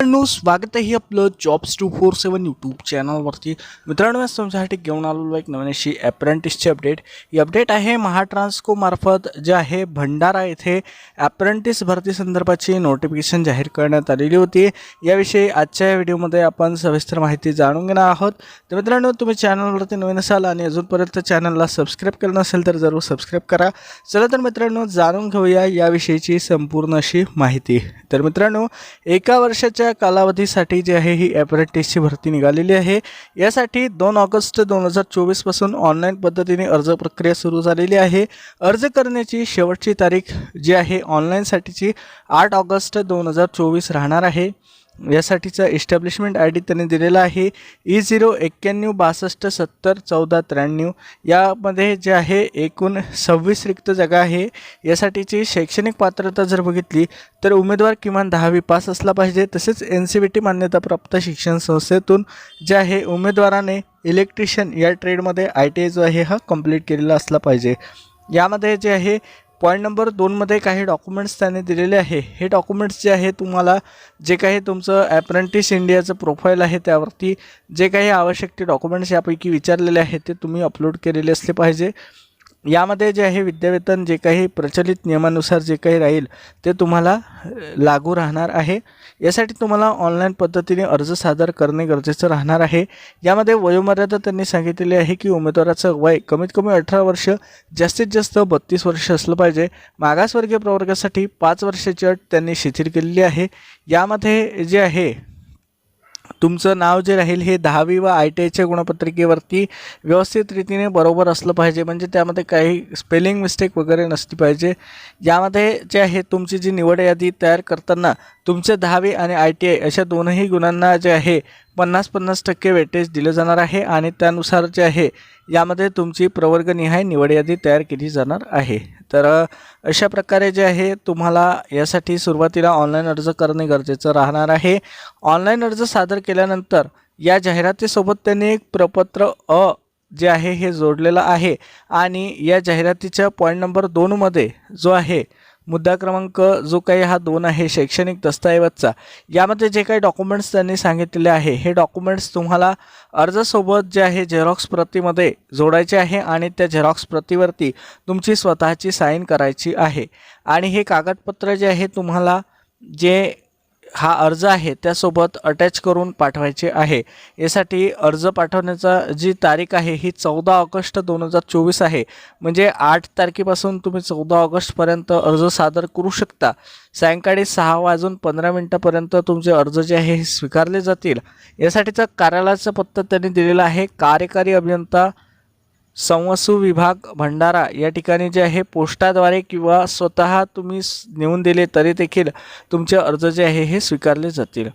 मित्रांनो स्वागत आहे आपलं jobs two four seven YouTube चॅनलवरती मित्रांनो मी तुमच्यासाठी घेऊन आलेलो एक नवीन अशी ॲप्रेंटिसची अपडेट ही अपडेट आहे महाट्रान्सकोमार्फत जे आहे भंडारा येथे ॲप्रेंटिस भरती संदर्भाची नोटिफिकेशन जाहीर करण्यात आलेली होती. याविषयी आजच्या या व्हिडिओमध्ये आपण सविस्तर माहिती जाणून घेणार आहोत. तर मित्रांनो तुम्ही चॅनलवरती नवीन असाल आणि अजूनपर्यंत चॅनलला सबस्क्राईब केलं नसेल तर जरूर सबस्क्राईब करा. चला तर मित्रांनो जाणून घेऊया याविषयीची संपूर्ण अशी माहिती. तर मित्रांनो एका वर्षाच्या कालावधीसाठी जी आहे ही ॲपरेटिसची भरती निघालेली आहे. यासाठी दोन ऑगस्ट दोन हजार चोवीसपासून ऑनलाईन पद्धतीने अर्ज प्रक्रिया सुरू झालेली आहे. अर्ज करण्याची शेवटची तारीख जी आहे ऑनलाईनसाठीची आठ ऑगस्ट दोन हजार चोवीस राहणार आहे. यासाठीचा इस्टॅब्लिशमेंट आय डी त्यांनी दिलेला आहे. E ई झिरो एक्क्याण्णव बासष्ट सत्तर चौदा त्र्याण्णव. यामध्ये जे आहे एकूण सव्वीस रिक्त जागा आहे. यासाठीची शैक्षणिक पात्रता जर बघितली तर उमेदवार किमान दहावी पास असला पाहिजे. तसेच एन सी बी टी मान्यताप्राप्त शिक्षण संस्थेतून जे आहे उमेदवाराने इलेक्ट्रिशियन या ट्रेडमध्ये आय टी आय जो आहे हा कंप्लीट केलेला असला पाहिजे. यामध्ये जे आहे पॉईंट नंबर दोनमध्ये काही डॉक्युमेंट्स त्याने दिलेले आहे. हे डॉक्युमेंट्स जे आहे तुम्हाला जे काही तुमचं ॲप्रेंटिस इंडियाचं प्रोफाईल आहे त्यावरती जे काही आवश्यक ते डॉक्युमेंट्स यापैकी विचारलेले आहेत ते तुम्ही अपलोड केलेले असले पाहिजे. यामध्ये जे आहे विद्यावेतन जे काही प्रचलित नियमानुसार जे काही राहील ते तुम्हाला लागू राहणार आहे. यासाठी तुम्हाला ऑनलाईन पद्धतीने अर्ज सादर करणे गरजेचं राहणार आहे. यामध्ये वयोमर्यादा त्यांनी सांगितलेली आहे की उमेदवाराचं वय कमीत कमी अठरा वर्ष जास्तीत जास्त बत्तीस वर्ष असलं पाहिजे. मागासवर्गीय प्रवर्गासाठी पाच वर्षाची अट त्यांनी शिथिल केलेली आहे. यामध्ये जे आहे तुमचं नाव जे राहील हे दहावी व आय टी आयच्या गुणपत्रिकेवरती व्यवस्थित रीतीने बरोबर असलं पाहिजे. म्हणजे त्यामध्ये काही स्पेलिंग मिस्टेक वगैरे नसली पाहिजे. यामध्ये जे आहे तुमची जी निवड यादी तयार करताना तुमचे दहावी आणि आय टी आय अशा दोनही गुणांना जे आहे पन्नास पन्नास टक्के वेटेज दिलं जाणार आहे आणि त्यानुसार जे आहे यामध्ये तुमची प्रवर्गनिहाय निवड यादी तयार केली जाणार आहे. तर अशा प्रकारे जे आहे तुम्हाला यासाठी सुरुवातीला ऑनलाईन अर्ज करणे गरजेचं राहणार आहे. ऑनलाईन अर्ज सादर केल्यानंतर या जाहिरातीसोबत त्यांनी एक प्रपत्र अ जे आहे हे जोडलेलं आहे आणि या जाहिरातीच्या पॉईंट नंबर दोनमध्ये जो आहे मुद्दा क्रमांक जो काही हा दोन आहे शैक्षणिक दस्तऐवजचा. यामध्ये जे काही डॉक्युमेंट्स त्यांनी सांगितलेले आहे हे डॉक्युमेंट्स तुम्हाला अर्जासोबत जे आहे झेरॉक्स प्रतीमध्ये जोडायचे आहे आणि त्या झेरॉक्स प्रतीवरती तुमची स्वतःची साईन करायची आहे. आणि हे कागदपत्र जे आहे तुम्हाला जे हा अर्ज आहे त्यासोबत अटॅच करून पाठवायचे आहे. यासाठी अर्ज पाठवण्याचा जी तारीख आहे ही चौदा ऑगस्ट दोन हजार चोवीस आहे. म्हणजे आठ तारखेपासून तुम्ही चौदा ऑगस्टपर्यंत अर्ज सादर करू शकता. सायंकाळी सहा वाजून पंधरा मिनटापर्यंत तुमचे अर्ज जे आहे हे स्वीकारले जातील. यासाठीचा कार्यालयाचा पत्ता त्यांनी दिलेला आहे. कार्यकारी अभियंता संवसू विभाग भंडारा या ठिकाणी जे आहे पोस्टाद्वारे किंवा स्वतः तुम्ही नेऊन दिले तरी देखील तुमचे अर्ज जे आहे हे स्वीकारले जातील.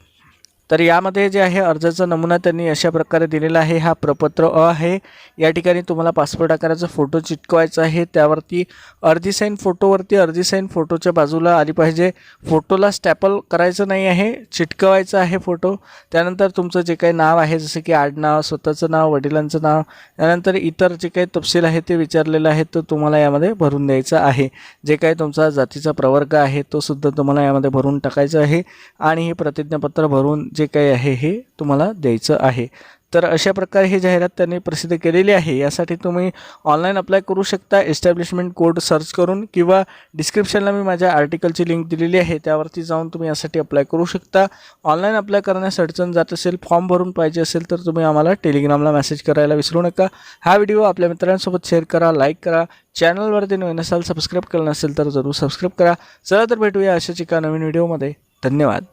तर यामध्ये जे आहे अर्जाचा नमुना त्यांनी अशा प्रकारे दिलेला आहे. हा प्रपत्र अ आहे. या ठिकाणी तुम्हाला पासपोर्ट आकाराचा फोटो चिटकवायचा आहे. त्यावरती अर्धी साईन फोटोवरती अर्धी साईन फोटोच्या बाजूला आली पाहिजे. फोटोला स्टॅपल करायचं नाही आहे चिटकवायचं आहे फोटो. त्यानंतर तुमचं जे काही नाव आहे जसं की आडनाव स्वतःचं नाव वडिलांचं नाव त्यानंतर इतर जे काही तपशील आहे ते विचारलेलं आहे तो तुम्हाला यामध्ये भरून द्यायचा आहे. जे काही तुमचा जातीचा प्रवर्ग आहे तो सुद्धा तुम्हाला यामध्ये भरून टाकायचा आहे. आणि हे प्रतिज्ञापत्र भरून जे जे काही आहे हे तुम्हाला द्यायचं आहे. तर अशा प्रकारे ही जाहिरात त्यांनी प्रसिद्ध केलेली आहे. यासाठी तुम्ही ऑनलाईन अप्लाय करू शकता. एस्टॅब्लिशमेंट कोड सर्च करून किंवा डिस्क्रिप्शनला मी माझ्या आर्टिकलची लिंक दिलेली आहे. त्यावरती जाऊन तुम्ही यासाठी अप्लाय करू शकता. ऑनलाईन अप्लाय करण्यास अडचण जात असेल फॉर्म भरून पाहिजे असेल तर तुम्ही आम्हाला टेलिग्रामला मेसेज करायला विसरू नका. हा व्हिडिओ आपल्या मित्रांसोबत शेअर करा लाईक करा. चॅनलवरती नवीन असाल सबस्क्राईब केलं नसेल तर जरूर सबस्क्राईब करा. चला तर भेटूया अशाच एका नवीन व्हिडिओमध्ये धन्यवाद.